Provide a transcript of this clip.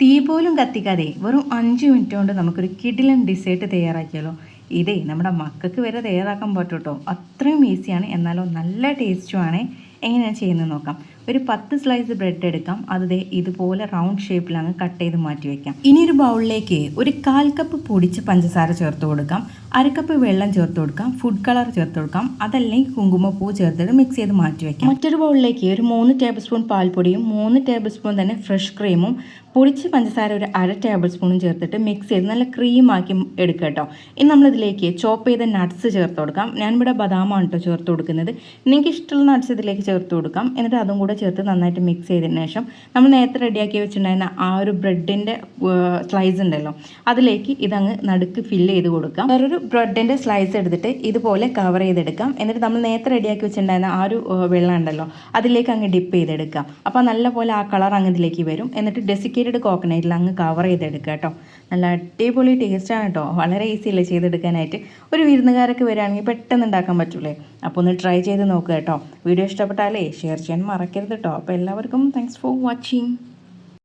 തീ പോലും കത്തിക്കാതെ വെറും അഞ്ച് മിനിറ്റ് കൊണ്ട് നമുക്കൊരു കിടിലൻ ഡിസേർട്ട് തയ്യാറാക്കിയാലോ. ഇതേ നമ്മുടെ മക്കൾക്ക് വരെ തയ്യാറാക്കാൻ പറ്റൂട്ടോ അത്രയും ഈസിയാണ് എന്നാലോ നല്ല ടേസ്റ്റുമാണ് എങ്ങനെയാണ് ചെയ്യുന്നത് നോക്കാം. ഒരു പത്ത് സ്ലൈസ് ബ്രെഡ് എടുക്കാം. അത് ഇതുപോലെ റൗണ്ട് ഷേപ്പിൽ അങ്ങ് കട്ട് ചെയ്ത് മാറ്റി വെക്കാം. ഇനി ഒരു ബൗളിലേക്ക് ഒരു കാൽ കപ്പ് പൊടിച്ച് പഞ്ചസാര ചേർത്ത് കൊടുക്കാം. അര കപ്പ് വെള്ളം ചേർത്ത് കൊടുക്കാം. ഫുഡ് കളർ ചേർത്ത് കൊടുക്കാം. അതല്ലെങ്കിൽ കുങ്കുമപ്പൂ ചേർത്തിട്ട് മിക്സ് ചെയ്ത് മാറ്റി വെക്കാം. മറ്റൊരു ബൗളിലേക്ക് ഒരു മൂന്ന് ടേബിൾ സ്പൂൺ പാൽപ്പൊടിയും മൂന്ന് ടേബിൾ സ്പൂൺ തന്നെ ഫ്രഷ് ക്രീമും പൊടിച്ച് പഞ്ചസാര ഒരു അര ടേബിൾ സ്പൂണും ചേർത്തിട്ട് മിക്സ് ചെയ്ത് നല്ല ക്രീമാക്കി എടുക്കുക കേട്ടോ. ഇനി നമ്മളിതിലേക്ക് ചോപ്പ് ചെയ്ത നട്ട്സ് ചേർത്ത് കൊടുക്കാം. ഞാനിവിടെ ബദാമാണ് കേട്ടോ ചേർത്ത് കൊടുക്കുന്നത്. നിങ്ങൾക്ക് ഇഷ്ടമുള്ള നട്ട്സ് ഇതിലേക്ക് ചേർത്ത് കൊടുക്കാം. എന്നിട്ട് അതും കൂടെ ചേർത്ത് നന്നായിട്ട് മിക്സ് ചെയ്തതിന് ശേഷം നമ്മൾ നേരത്തെ റെഡിയാക്കി വെച്ചിട്ടുണ്ടായിരുന്ന ആ ഒരു ബ്രെഡിന്റെ സ്ലൈസ് ഉണ്ടല്ലോ. അതിലേക്ക് ഇതങ്ങ് നടുക്ക് ഫില്ല് ചെയ്ത് കൊടുക്കാം. വേറൊരു ബ്രെഡിന്റെ സ്ലൈസ് എടുത്തിട്ട് ഇതുപോലെ കവർ ചെയ്തെടുക്കാം. എന്നിട്ട് നമ്മൾ നേരത്തെ റെഡിയാക്കി വെച്ചിട്ടുണ്ടായിരുന്ന ആ ഒരു വെള്ളം ഉണ്ടല്ലോ അതിലേക്ക് അങ്ങ് ഡിപ്പ് ചെയ്തെടുക്കാം. അപ്പോൾ നല്ലപോലെ ആ കളർ അങ്ങ് ഇതിലേക്ക് വരും. എന്നിട്ട് ഡെസിക്കേറ്റഡ് കോക്കനൈറ്റിൽ അങ്ങ് കവർ ചെയ്തെടുക്കുക കേട്ടോ. നല്ല അടിപൊളി ടേസ്റ്റാണ് കേട്ടോ. വളരെ ഈസിയല്ലേ ചെയ്തെടുക്കാനായിട്ട്? ഒരു വിരുന്നുകാരൊക്കെ വരികയാണെങ്കിൽ പെട്ടെന്ന് ഉണ്ടാക്കാൻ പറ്റൂലേ? അപ്പോൾ ഒന്ന് ട്രൈ ചെയ്ത് നോക്കുക കേട്ടോ. വീഡിയോ ഇഷ്ടപ്പെട്ടാലേ ഷെയർ ചെയ്യാൻ മറക്കരുത് കേട്ടോ അപ്പോൾ എല്ലാവർക്കും താങ്ക്സ് ഫോർ വാച്ചിങ്